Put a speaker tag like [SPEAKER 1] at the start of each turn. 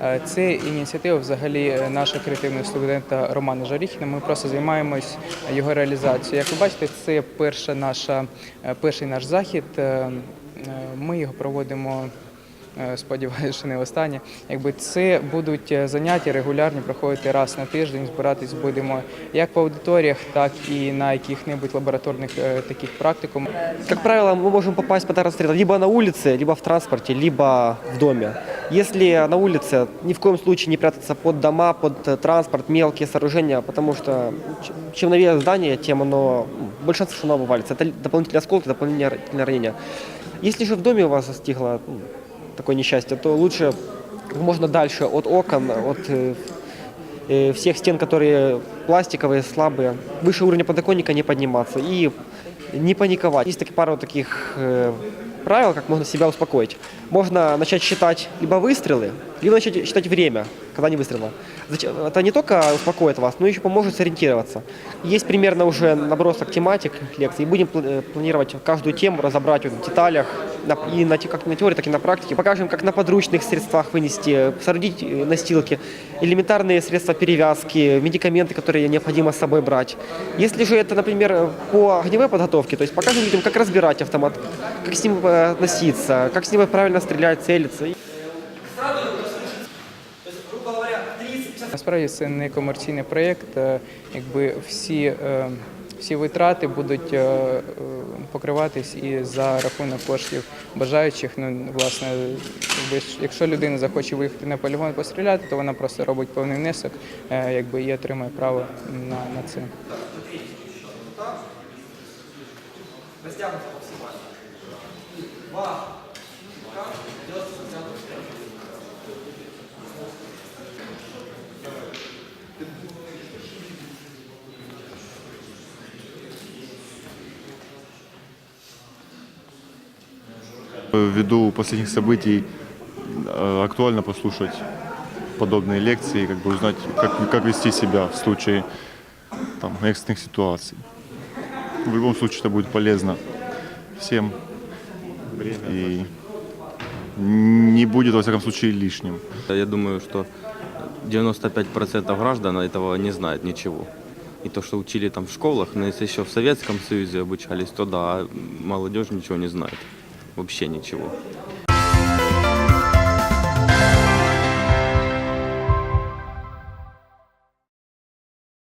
[SPEAKER 1] Е, Це ініціатива взагалі е, нашого креативного студента Романа Жаріхіна. Ми просто займаємось його реалізацією. Як ви бачите, це перша наша, е, перший наш захід. Ми його проводимо. е, Сподіваюся, що не останнє. Якби це будуть е, заняття регулярні проходити раз на тиждень. Збиратись будемо як в аудиторіях, так і на яких-небудь лабораторних е, таких практикумах.
[SPEAKER 2] Как правило, мы можем попасть под расстрел либо на улице, либо в транспорте, либо в доме. Если на улице, ни в коем случае не прятаться под дома, под э, транспорт, мелкие сооружения, потому что ч- чем новее здание, тем оно м, больше шансов, что оно обвалится. Это дополнительные осколки, дополнительные ранения. Если же в доме у вас застигло м, такое несчастье, то лучше можно дальше от окон, от э, э, всех стен, которые пластиковые, слабые, выше уровня подоконника не подниматься и не паниковать. Есть такие пару таких э, правил, как можно себя успокоить. Можно начать считать либо выстрелы, либо начать считать время, когда не выстрела. Это не только успокоит вас, но еще поможет сориентироваться. Есть примерно уже набросок тематик лекций. И будем э, планировать каждую тему разобрать в деталях, и на, те- как на теории, так и на практике. Покажем, как на подручных средствах вынести, соорудить э, настилки, элементарные средства перевязки, медикаменты, которые необходимо с собой брать. Если же это, например, по огневой подготовке, то есть покажем людям, как разбирать автомат, как с ним э, относиться, как с ним правильно стрелять, целиться.
[SPEAKER 1] Насправді це не комерційний проєкт. е, Якби всі, е, всі витрати будуть е, е, покриватись і за рахунок коштів бажаючих. Ну, власне, якщо людина захоче виїхати на полігон постріляти, то вона просто робить певний внесок, е, якби і отримає право на, на це.
[SPEAKER 3] Ввиду последних событий э, актуально послушать подобные лекции, как бы узнать, как, как вести себя в случае там, экстренных ситуаций. В любом случае это будет полезно всем и не будет, во всяком случае, лишним.
[SPEAKER 4] Я думаю, что 95% граждан этого не знают ничего. И то, что учили там в школах, но если еще в Советском Союзе обучались, то да, молодежь ничего не знает. Вообще ничего.